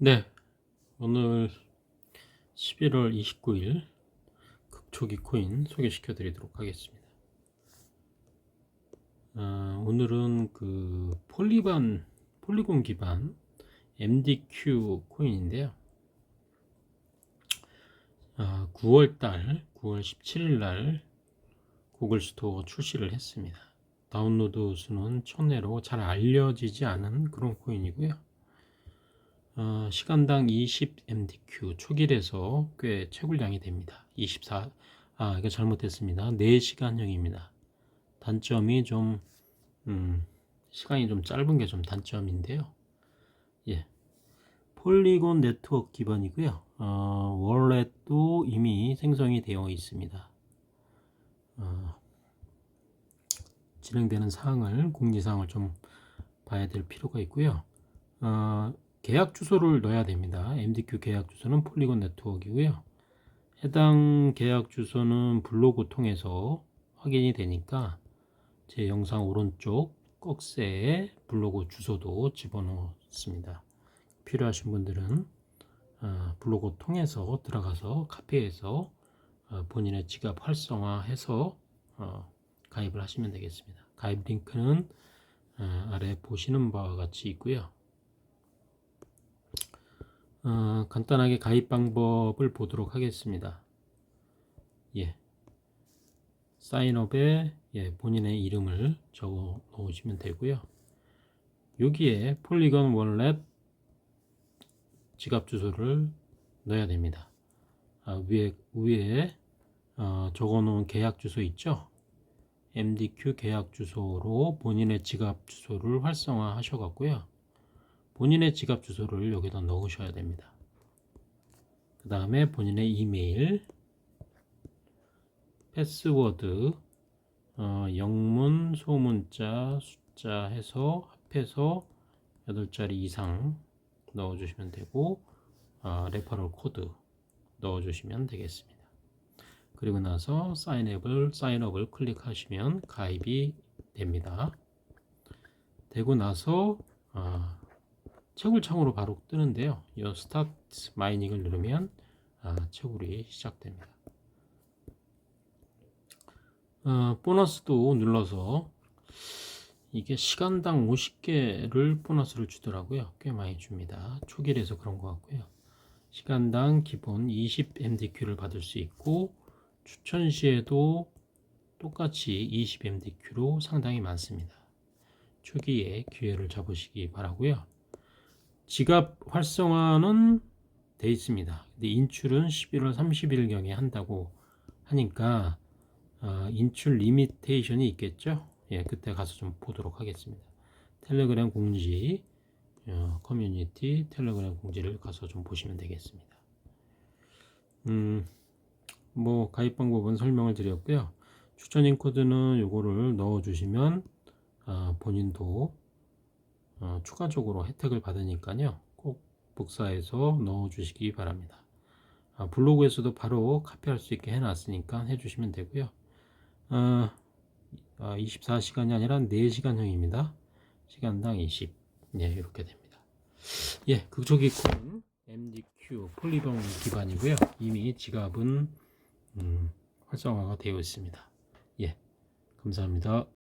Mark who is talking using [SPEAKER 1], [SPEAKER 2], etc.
[SPEAKER 1] 네, 오늘 11월 29일 극초기 코인 소개시켜 드리도록 하겠습니다. 아, 오늘은 그 폴리반, 폴리곤 기반 MDQ 코인인데요. 아, 9월달, 9월 17일 날 구글 스토어 출시를 했습니다. 다운로드 수는 1000회로 잘 알려지지 않은 그런 코인이고요. 어, 시간당 20 MDQ 초길에서 꽤 채굴량이 됩니다. 24, 아, 이거 잘못했습니다. 4시간형입니다. 단점이 좀, 음, 시간이 좀 짧은 게 좀 단점인데요. 예. 폴리곤 네트워크 기반이고요. 어, 월렛도 이미 생성이 되어 있습니다. 어, 진행되는 사항을, 공지사항을 좀 봐야 될 필요가 있고요. 어, 계약 주소를 넣어야 됩니다. MDQ 계약 주소는 폴리곤 네트워크이고요. 해당 계약 주소는 블로그 통해서 확인이 되니까 제 영상 오른쪽 꺽쇠에 블로그 주소도 집어넣었습니다. 필요하신 분들은 어, 블로그 통해서 들어가서 카페에서 어, 본인의 지갑 활성화해서 어, 가입을 하시면 되겠습니다. 가입 링크는 아래 보시는 바와 같이 있고요. 어, 간단하게 가입 방법을 보도록 하겠습니다. 예. 사인업에 예, 본인의 이름을 적어 놓으시면 되고요. 여기에 폴리건 월렛 지갑 주소를 넣어야 됩니다. 아, 위에 위에 어, 적어 놓은 계약 주소 있죠? MDQ 계약 주소로 본인의 지갑 주소를 활성화 하셔 갖고요. 본인의 지갑 주소를 여기다 넣으셔야 됩니다. 그 다음에 본인의 이메일, 패스워드, 어, 영문, 소문자, 숫자 해서 합해서 8자리 이상 넣어주시면 되고 어, 레퍼럴 코드 넣어주시면 되겠습니다. 그리고 나서 사인업을 사인업을 클릭하시면 가입이 됩니다. 되고 나서 어, 채굴 창으로 바로 뜨는데요. 이 스타트 마이닝을 누르면 아, 채굴이 시작됩니다. 어, 보너스도 눌러서 이게 시간당 50개를 보너스를 주더라고요. 꽤 많이 줍니다. 초기에서 그런 것 같고요. 시간당 기본 20 MDQ를 받을 수 있고 추천 시에도 똑같이 20 MDQ로 상당히 많습니다. 초기에 기회를 잡으시기 바라고요. 지갑 활성화는 돼 있습니다. 근데 인출은 11월 30일 경에 한다고 하니까 어, 인출 리미테이션이 있겠죠. 예, 그때 가서 좀 보도록 하겠습니다. 텔레그램 공지, 어, 커뮤니티 텔레그램 공지를 가서 좀 보시면 되겠습니다. 음, 뭐 가입 방법은 설명을 드렸고요. 추천인 코드는 요거를 넣어 주시면 어, 본인도 어, 추가적으로 혜택을 받으니까요. 꼭 복사해서 넣어 주시기 바랍니다. 아, 블로그에서도 바로 카피할 수 있게 해놨으니까 해주시면 되고요. 아, 아, 24시간이 아니라 4시간형입니다. 시간당 20. 네, 이렇게 됩니다. 예, 극초기 콘 MDQ 폴리범 기반이고요. 이미 지갑은 음, 활성화가 되어 있습니다. 예, 감사합니다.